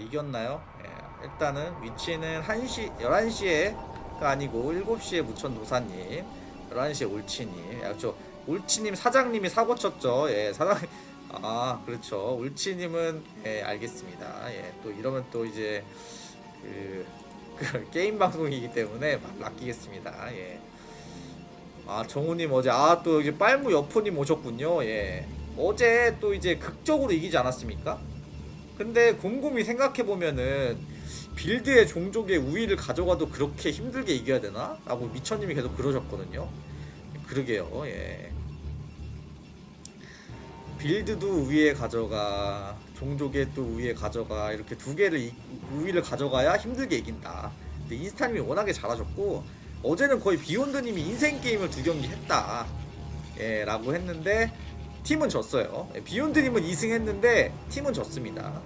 이겼나요? 예, 일단은 위치는 1시 11시에가 아니고 7시에 무천 노사님 11시에 올치님. 야, 저 올치님 사장님이 사고 쳤죠. 예 사장 아 그렇죠. 올치님은 예 알겠습니다. 예 또 이러면 또 이제 그, 그 게임 방송이기 때문에 막 낚이겠습니다. 예. 아 정우님 어제 아 또 이제 빨무 여포님 오셨군요. 예. 어제 또 이제 극적으로 이기지 않았습니까? 근데 곰곰이 생각해 보면은 빌드의 종족의 우위를 가져가도 그렇게 힘들게 이겨야 되나? 라고 미천님이 계속 그러셨거든요. 그러게요. 예. 빌드도 우위에 가져가 종족의 또 우위에 가져가 이렇게 두 개를 이- 우위를 가져가야 힘들게 이긴다. 근데 인스타님이 워낙에 잘하셨고 어제는 거의 비욘드님이 인생 게임을 두 경기 했다. 예, 라고 했는데 팀은 졌어요. 예, 비욘드님은 2승 했는데 팀은 졌습니다.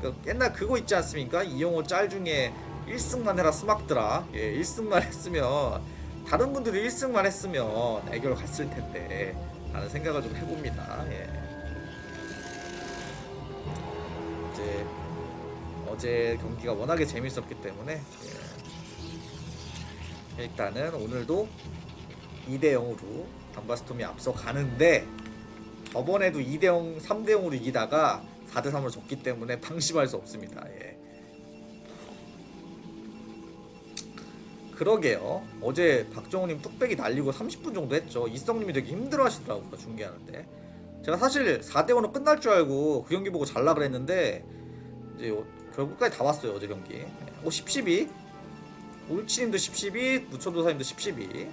그 옛날 그거 있지 않습니까? 이영호 짤 중에 1승만 해라 스막더라. 예, 1승만 했으면 다른 분들이 1승만 했으면 애결 갔을 텐데 라는 생각을 좀 해봅니다. 예. 이제 어제 경기가 워낙에 재밌었기 때문에 예. 일단은 오늘도 2대 0으로 담바스톰이 앞서 가는데 저번에도 2대 0, 3대 0으로 이기다가 4대 3으로 졌기 때문에 방심할 수 없습니다. 예. 그러게요. 어제 박정우님 뚝배기 날리고 30분 정도 했죠. 이성님이 되게 힘들어 하시더라고요 중계하는데. 제가 사실 4대 5로 끝날 줄 알고 그 경기 보고 잘라 그랬는데 이제 요- 결국까지 다 왔어요 어제 경기. 오 10, 12. 울치님도 10, 12. 무천도사님도 10, 12.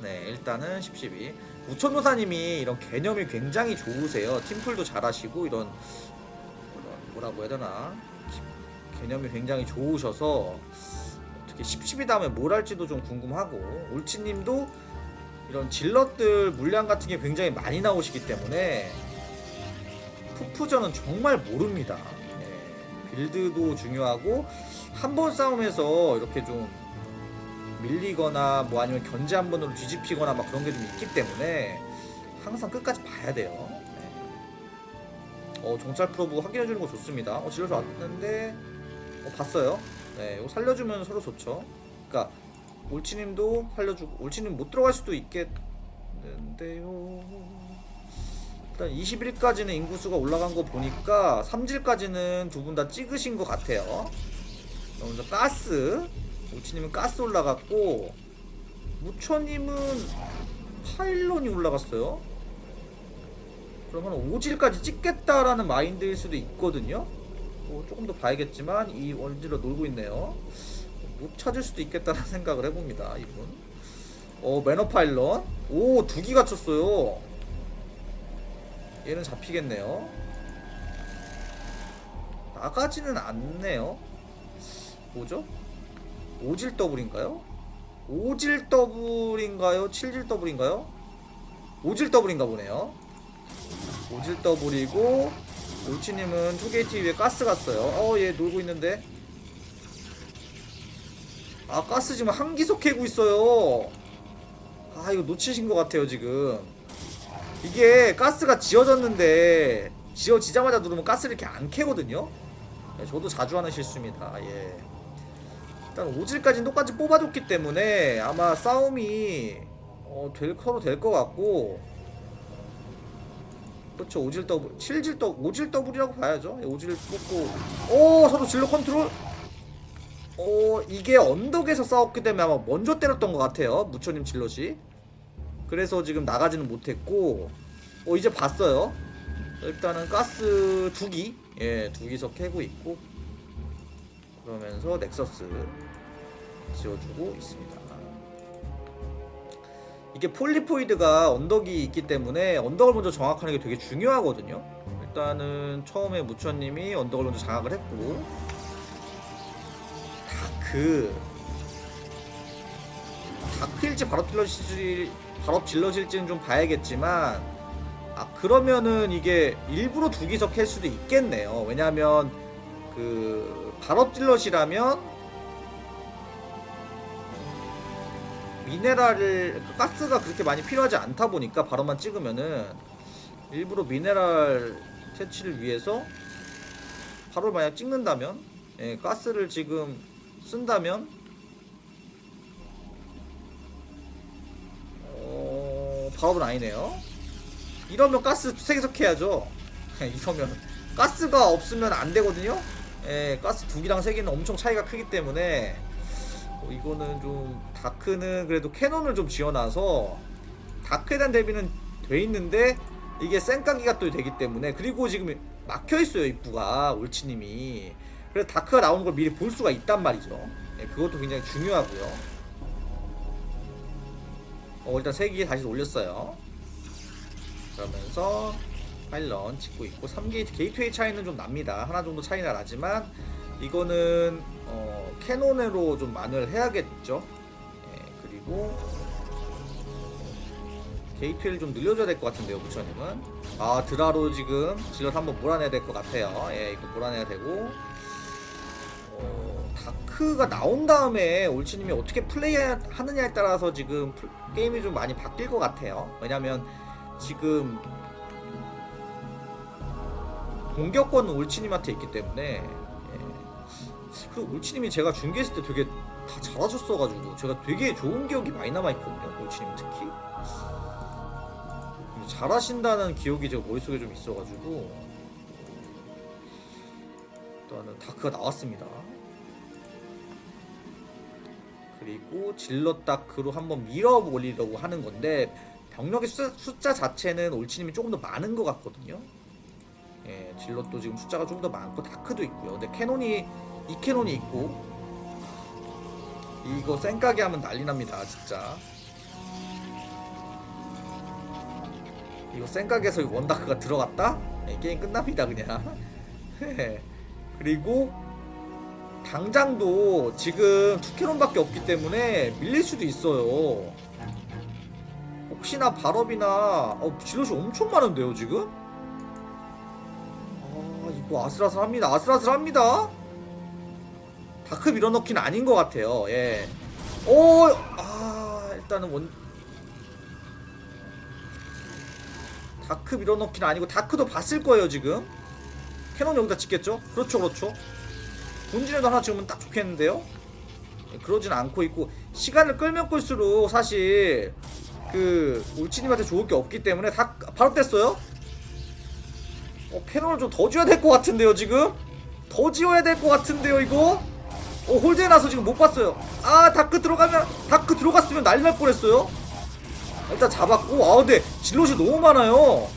네 일단은 10, 12. 우천도사님이 이런 개념이 굉장히 좋으세요. 팀플도 잘하시고 이런 뭐라고 해야 되나 기- 개념이 굉장히 좋으셔서 어떻게 10, 12 다음에 뭘 할지도 좀 궁금하고 울치님도 이런 질럿들 물량 같은 게 굉장히 많이 나오시기 때문에 푸푸전은 정말 모릅니다. 예, 빌드도 중요하고 한 번 싸움에서 이렇게 좀 밀리거나 뭐 아니면 견제 한 번으로 뒤집히거나 막 그런 게 좀 있기 때문에 항상 끝까지 봐야 돼요. 네. 어 정찰 프로브 확인해 주는 거 좋습니다. 어 질러서 왔는데 어 봤어요. 네, 이거 살려주면 서로 좋죠. 그러니까 올치님도 살려주고 올치님 못 들어갈 수도 있겠는데요. 일단 21까지는 인구수가 올라간 거 보니까 3질까지는 두 분 다 찍으신 것 같아요. 먼저 가스 오치님은 가스 올라갔고 무초님은 파일런이 올라갔어요. 그러면 오질까지 찍겠다라는 마인드일 수도 있거든요. 뭐 조금 더 봐야겠지만 이 원질로 놀고 있네요. 못 찾을 수도 있겠다는 생각을 해봅니다. 이분. 어 매너 파일런. 오두 기가 쳤어요. 얘는 잡히겠네요. 나가지는 않네요. 뭐죠? 오질 더블인가요? 오질 더블인가요? 칠질 더블인가요? 오질 더블인가 보네요. 오질 더블이고 올치님은 투게이트 위에 가스 갔어요. 어, 얘 놀고 있는데. 아, 가스 지금 한기속 캐고 있어요. 아, 이거 놓치신 것 같아요, 지금. 이게 가스가 지어졌는데, 지어지자마자 누르면 가스를 이렇게 안 캐거든요? 네, 저도 자주 하는 실수입니다. 예. 일단 오질까지는 똑같이 뽑아줬기 때문에 아마 싸움이 어, 될 서로 될 것 같고. 그렇죠. 오질 더블 칠질 더 오질 더블이라고 봐야죠. 예, 오질 뽑고. 오 서로 질러 컨트롤. 어 이게 언덕에서 싸웠기 때문에 아마 먼저 때렸던 것 같아요. 무초님 질럿이 그래서 지금 나가지는 못했고. 어 이제 봤어요. 일단은 가스 두기. 예 두기서 캐고 있고. 그러면서 넥서스 지어주고 있습니다. 이게 폴리포이드가 언덕이 있기 때문에 언덕을 먼저 정확하는 게 되게 중요하거든요. 일단은 처음에 무천님이 언덕을 먼저 장악을 했고 다크 다크일지 바로 질러실지 바로 질러실지는 좀 봐야겠지만 아 그러면은 이게 일부러 두기서 캘 수도 있겠네요. 왜냐하면 그 발업 질럿이라면 미네랄을 그 가스가 그렇게 많이 필요하지 않다 보니까 바로만 찍으면은 일부러 미네랄 채취를 위해서 바로 만약 찍는다면 예, 가스를 지금 쓴다면 어, 발업은 아니네요. 이러면 가스 세개석해야죠 이러면 가스가 없으면 안 되거든요. 예, 가스 두 개랑 세 개는 엄청 차이가 크기 때문에 어, 이거는 좀 다크는 그래도 캐논을 좀 지어놔서 다크에 대한 대비는 돼 있는데 이게 쌩까기가 또 되기 때문에 그리고 지금 막혀 있어요 입구가 올치님이 그래서 다크가 나오는 걸 미리 볼 수가 있단 말이죠. 예, 그것도 굉장히 중요하고요. 어, 일단 세개 다시 올렸어요. 그러면서 파일런 찍고 있고 3게이트 게이트웨이 차이는 좀 납니다. 하나 정도 차이가 나지만 이거는 어, 캐논으로 좀 만회를 해야겠죠. 예, 그리고 게이트웨이를 좀 늘려줘야 될 것 같은데요, 부처님은. 아 드라로 지금 질럿 한번 몰아내야 될 것 같아요. 예, 이거 몰아내야 되고. 어, 다크가 나온 다음에 올치님이 어떻게 플레이하느냐에 따라서 지금 플- 게임이 좀 많이 바뀔 것 같아요. 왜냐면 지금 공격권은 올치님한테 있기 때문에 예. 그 올치님이 제가 중계했을 때 되게 다 잘하셨어가지고 제가 되게 좋은 기억이 많이 남아있거든요. 올치님 특히 잘하신다는 기억이 제가 머릿속에 좀 있어가지고 일단은 다크가 나왔습니다. 그리고 질럿 다크로 한번 밀어 올리려고 하는 건데 병력의 숫자, 숫자 자체는 올치님이 조금 더 많은 것 같거든요. 예, 질럿도 지금 숫자가 좀 더 많고 다크도 있고요. 근데 캐논이 이 캐논이 있고 이거 쌩까게 하면 난리 납니다, 진짜. 이거 쌩까게에서 이 원다크가 들어갔다? 예, 게임 끝납니다, 그냥. 예. 그리고 당장도 지금 투캐논밖에 없기 때문에 밀릴 수도 있어요. 혹시나 발업이나 어, 질럿이 엄청 많은데요 지금? 아 이거 아슬아슬합니다. 아슬아슬합니다. 다크 밀어넣기는 아닌 것 같아요. 예. 오, 아 일단은 원 다크 밀어넣기는 아니고 다크도 봤을 거예요 지금. 캐논 여기다 찍겠죠? 그렇죠, 그렇죠. 본진에도 하나 지으면 딱 좋겠는데요? 예, 그러진 않고 있고 시간을 끌면 끌수록 사실 그 울치님한테 좋을 게 없기 때문에 다 바로 뗐어요. 어, 캐논을 좀더 지어야 될 것 같은데요 지금? 더 지어야 될 것 같은데요 이거? 어 홀드해놔서 지금 못 봤어요. 아 다크 들어가면 다크 들어갔으면 난리 날 뻔했어요. 일단 잡았고 아 근데 진롯이 너무 많아요.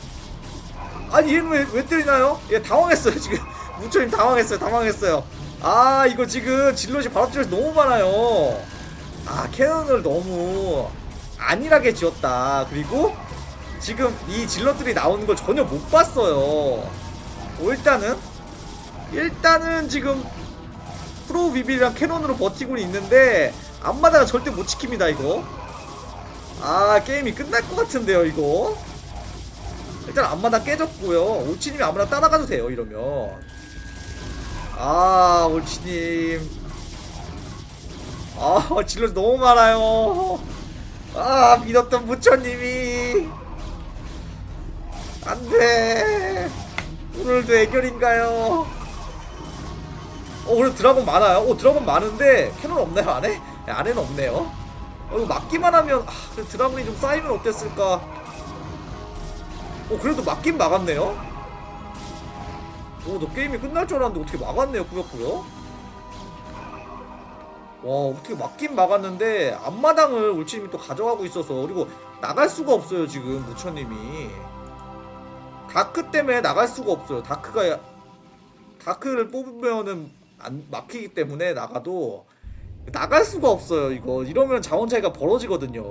아니 얘는 왜, 왜 때리나요? 얘 당황했어요 지금 무철님 당황했어요 당황했어요 아 이거 지금 진롯이 바로 찔러서 너무 많아요 아 캐논을 너무 안일하게 지었다 그리고 지금 이 질럿들이 나오는 걸 전혀 못 봤어요 어, 일단은 일단은 지금 프로 비빌이랑 캐논으로 버티고는 있는데 앞마다가 절대 못 지킵니다 이거 아 게임이 끝날 것 같은데요 이거 일단 앞마당 깨졌고요. 올치님이 아무나 따라가도 돼요. 이러면 아 올치님 아 질러 너무 많아요. 아 믿었던 부처님이 안돼 오늘도 애결인가요? 어 오늘 드라곤 많아요. 오 드라곤 많은데 캐논 없나요 안에? 네, 안에는 없네요. 어, 이거 막기만 하면 아, 그 드라곤이 좀 쌓이면 어땠을까? 어 그래도 막긴 막았네요. 오, 너 게임이 끝날 줄 알았는데 어떻게 막았네요, 꾸역꾸역. 와, 어떻게 막긴 막았는데 앞마당을 울치님이 또 가져가고 있어서 그리고 나갈 수가 없어요, 지금 무처님이. 다크 때문에 나갈 수가 없어요. 다크가 다크를 뽑으면은 안 막히기 때문에 나가도 나갈 수가 없어요. 이거 이러면 자원 차이가 벌어지거든요.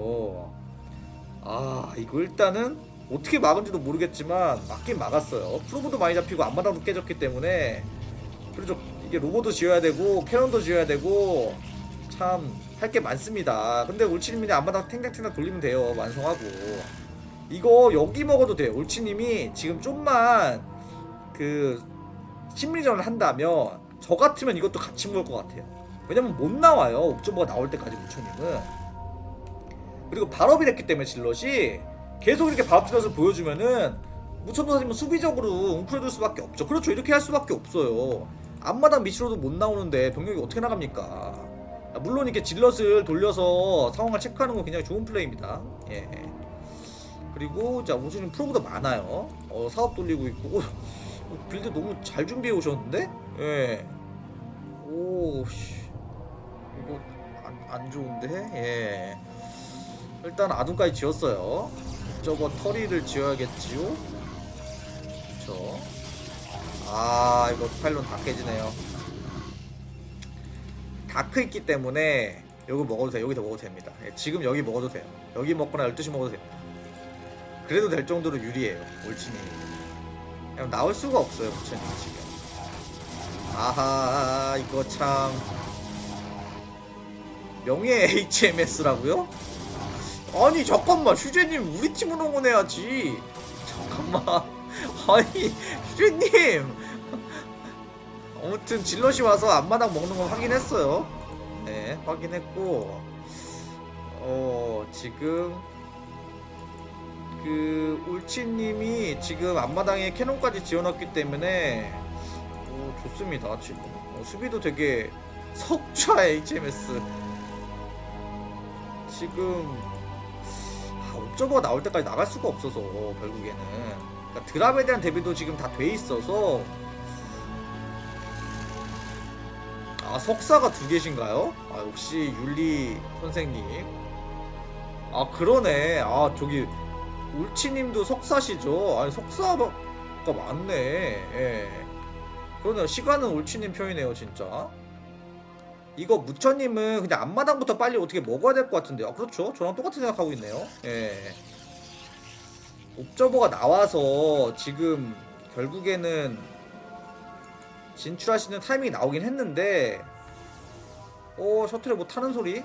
아, 이거 일단은 어떻게 막은지도 모르겠지만 막긴 막았어요. 프로브도 많이 잡히고 앞마당도 깨졌기 때문에 그렇죠. 이게 로봇도 지어야 되고 캐논도 지어야 되고 참 할 게 많습니다. 근데 올치님이 앞마당 탱탱탱탱 돌리면 돼요. 완성하고 이거 여기 먹어도 돼요. 올치님이 지금 좀만 그 심리전을 한다면 저 같으면 이것도 같이 먹을 것 같아요. 왜냐면 못 나와요. 옥저버가 나올 때까지 우천님은 그리고 발업이 됐기 때문에 질럿이 계속 이렇게 발업 질럿을 보여주면은 무천도사님은 수비적으로 웅크려줄 수밖에 없죠. 그렇죠. 이렇게 할 수밖에 없어요. 앞마당 미치로도 못 나오는데 병력이 어떻게 나갑니까? 아, 물론 이렇게 질럿을 돌려서 상황을 체크하는 건 굉장히 좋은 플레이입니다. 예. 그리고 자 오시는 프로보다 많아요. 어, 사업 돌리고 있고 오, 어, 빌드 너무 잘 준비해 오셨는데? 예. 오, 씨. 이거 안, 안 좋은데? 예. 일단 아둔까지 지었어요. 저거 터리를 지어야겠지요? 그쵸. 아, 이거 파일론 다 깨지네요. 다크 있기 때문에 여기 먹어도 돼요. 여기서 먹어도 됩니다. 예, 지금 여기 먹어도 돼요. 여기 먹거나 12시 먹어도 됩니다. 그래도 될 정도로 유리해요. 올치님. 그냥 나올 수가 없어요. 부처님 지금. 아하, 이거 참. 명예 HMS라고요? 아니 잠깐만. 휴재님 우리 팀을 응원해야지. 잠깐만. 아니 휴재님. 아무튼 질럿이 와서 앞마당 먹는 건 확인했어요. 네 확인했고. 어 지금 그 울치님이 지금 앞마당에 캐논까지 지어놨기 때문에 오, 좋습니다 지금. 어, 수비도 되게 석좌 HMS 지금 아, 옵저버가 나올 때까지 나갈 수가 없어서 결국에는. 그러니까 드랍에 대한 대비도 지금 다 돼 있어서. 아 석사가 두 개신가요? 아 역시 윤리 선생님. 아 그러네. 아 저기 울치님도 석사시죠? 아니 석사가 많네. 예 그러네요 시간은 울치님 편이네요 진짜 이거 무천님은 그냥 앞마당부터 빨리 어떻게 먹어야 될 것 같은데요. 아, 그렇죠. 저랑 똑같은 생각하고 있네요. 예. 옵저버가 나와서 지금 결국에는 진출하시는 타이밍이 나오긴 했는데, 어 셔틀에 뭐 타는 소리?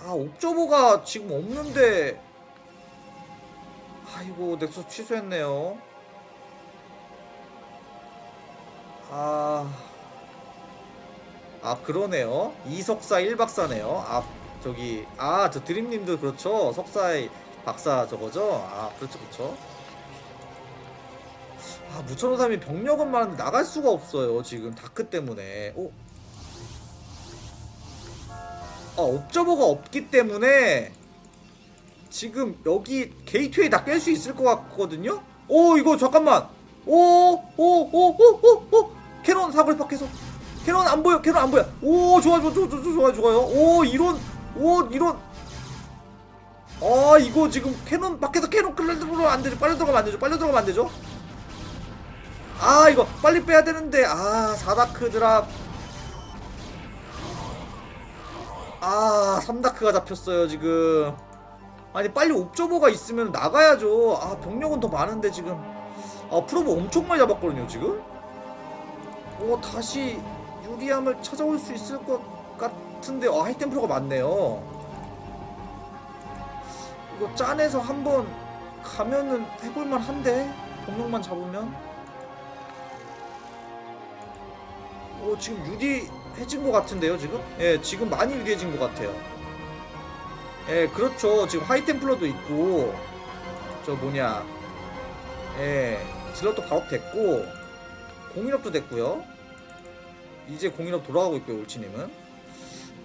아 옵저버가 지금 없는데, 아이고 넥서스 취소했네요. 아. 아 그러네요. 이 석사 1박사네요. 아 저기 아 저 드림님도 그렇죠. 석사의 박사 저거죠. 아 그렇죠 그렇죠. 아 무천호삼이 병력은 많은데 나갈 수가 없어요. 지금 다크 때문에. 오. 아 옵저버가 없기 때문에 지금 여기 게이트웨이 다 깰 수 있을 것 같거든요. 오 이거 잠깐만. 오오오오오오 캐논 사거리 밖에서 캐논 안 보여 캐논 안 보여. 오 좋아 좋아 좋아 좋아 좋아 좋아요. 오 이런 오 이런 아 이거 지금 캐논 밖에서 캐논 들어가면 안 되죠. 빨리 들어가면 안 되죠. 빨리 들어가면 안 되죠. 아 이거 빨리 빼야 되는데. 아 사다크 드랍 아 3다크가 잡혔어요 지금. 아니 빨리 옵저버가 있으면 나가야죠. 아 병력은 더 많은데 지금. 아 프로브 엄청 많이 잡았거든요 지금 오 다시 유리함을 찾아올 수 있을 것 같은데 아 하이템프로가 많네요. 이거 짠해서 한번 가면은 해볼만 한데 병력만 잡으면? 오 지금 유리해진 것 같은데요 지금? 예 지금 많이 유리해진 것 같아요. 예 그렇죠. 지금 하이템플러도 있고 저 뭐냐 예 질럿도 바로 됐고 공인업도 됐고요. 이제 공인업 돌아가고 있고요 올치님은.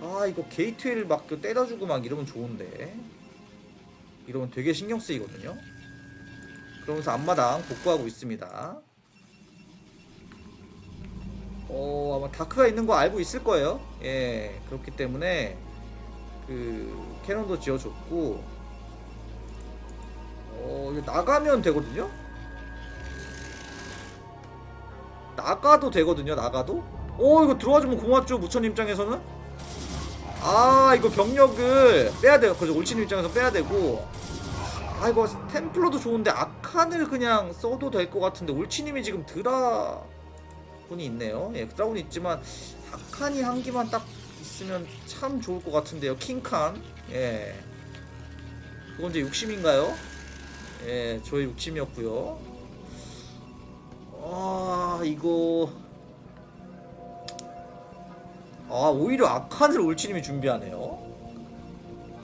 아 이거 게이트웨이를 막 때려주고 막 이러면 좋은데. 이러면 되게 신경 쓰이거든요. 그러면서 앞마당 복구하고 있습니다. 어 아마 다크가 있는 거 알고 있을 거예요. 예 그렇기 때문에 그 캐논도 지어줬고. 어 이거 나가면 되거든요 나가도 되거든요 나가도? 오 이거 들어와주면 고맙죠 무천 입장에서는? 아 이거 병력을 빼야 돼요. 그죠 올친 입장에서 빼야 되고. 아 이거 템플러도 좋은데 아칸을 그냥 써도 될 것 같은데 올치님이 지금 드라군이 있네요. 예 드라군이 있지만 아칸이 한 기만 딱 있으면 참 좋을 것 같은데요 킹칸. 예. 그건 이제 욕심인가요? 예 저의 욕심이었고요 아 이거 아 오히려 아칸을 올치님이 준비하네요.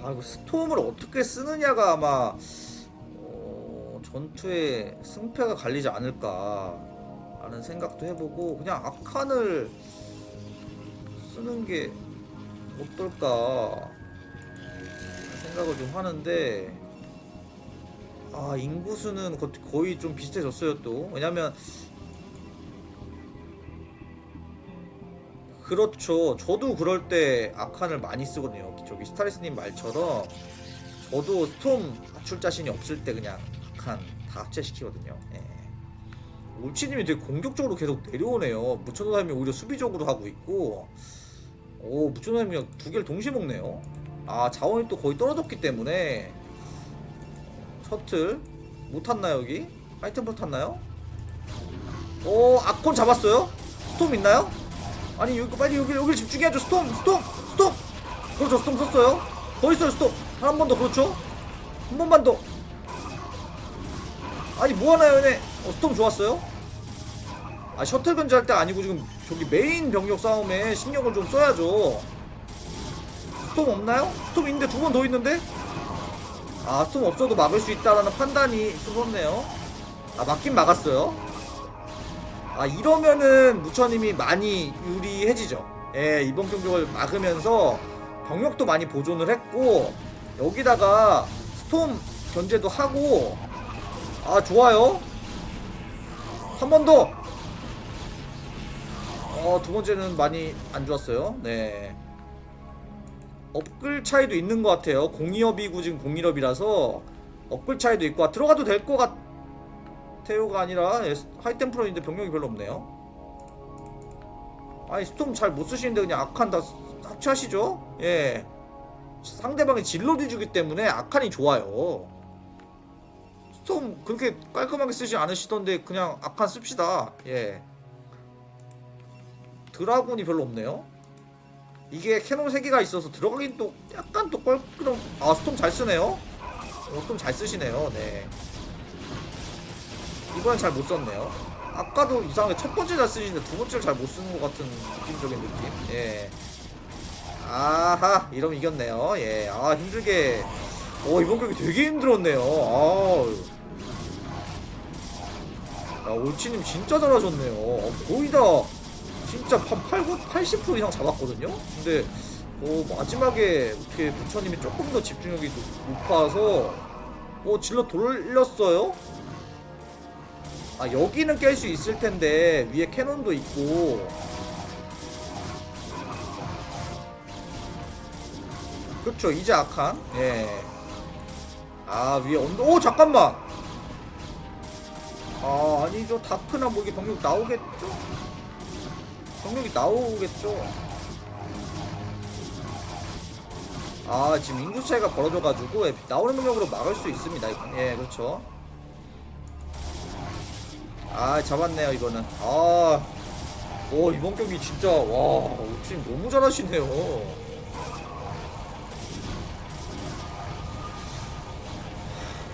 아 이거 스톰을 어떻게 쓰느냐가 아마 어, 전투에 승패가 갈리지 않을까. 라는 생각도 해보고 그냥 아칸을 쓰는 게 어떨까 생각을 좀 하는데 아 인구수는 거- 거의 좀 비슷해졌어요 또 왜냐면 그렇죠 저도 그럴 때 아칸을 많이 쓰거든요 저기 스타리스님 말처럼 저도 스톰 맞출 자신이 없을 때 그냥 아칸 다 합체시키거든요 예. 울치님이 되게 공격적으로 계속 내려오네요 무천노사님이 오히려 수비적으로 하고 있고 오 무천노사님이 두 개를 동시에 먹네요 아 자원이 또 거의 떨어졌기 때문에 셔틀 못 탔나 여기? 하이템플 탔나요? 오 아콘 잡았어요? 스톰 있나요? 아니 여기 빨리 여기 여기 집중해야죠. 스톰 스톰 스톰. 그렇죠 스톰 썼어요. 더 있어요 스톰. 한 번 더 그렇죠? 한 번만 더. 아니 뭐하나요 얘네? 어, 스톰 좋았어요? 아 셔틀 견제할 때 아니고 지금 저기 메인 병력 싸움에 신경을 좀 써야죠. 스톰 없나요? 스톰 있는데 두 번 더 있는데? 아 스톰 없어도 막을 수 있다라는 판단이 있었네요. 아 막긴 막았어요 아 이러면은 무처님이 많이 유리해지죠. 예 이번 경기를 막으면서 병력도 많이 보존을 했고 여기다가 스톰 견제도 하고 아 좋아요. 한 번 더! 어, 두 번째는 많이 안 좋았어요. 네. 업글 차이도 있는 것 같아요. 공이업이고 지금 공일업이라서 업글 차이도 있고 아, 들어가도 될 것 같 아요가 아니라 예, 하이템프로인데 병력이 별로 없네요. 아니 스톰 잘 못 쓰시는데 그냥 아칸 다 합체하시죠? 예. 상대방이 진로를 주기 때문에 아칸이 좋아요. 스톰 그렇게 깔끔하게 쓰지 않으시던데 그냥 아칸 씁시다. 예. 드라군이 별로 없네요. 이게 캐논 3개가 있어서 들어가긴 또 약간 또 껄끄럼 아 스톰 잘 쓰네요 어, 스톰 잘 쓰시네요 네 이번엔 잘 못 썼네요. 아까도 이상하게 첫 번째 잘 쓰시는데 두 번째를 잘 못 쓰는 것 같은 느낌적인 느낌? 예. 아하 이러면 이겼네요. 예 아 힘들게. 어 이번 경기 되게 힘들었네요. 아우. 야 올치님 진짜 잘하셨네요. 어, 거의 다 진짜 한 80, 80% 이상 잡았거든요. 근데 어, 마지막에 어떻게 부처님이 조금 더 집중력이 높- 높아서 어 질러 돌렸어요. 아 여기는 깰 수 있을 텐데 위에 캐논도 있고 그렇죠 이제 아칸 예아 위에 언더 오 잠깐만 아 아니죠 다크나 뭐 이게 병력 나오겠죠 병력이 나오겠죠. 아 지금 인구 차이가 벌어져가지고 예, 나오는 병력으로 막을 수 있습니다. 이건. 예 그렇죠. 아 잡았네요 이거는. 아, 오 이번 경기 진짜 와 지금 너무 잘하시네요.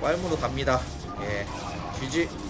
말문으로 갑니다. 예, GG.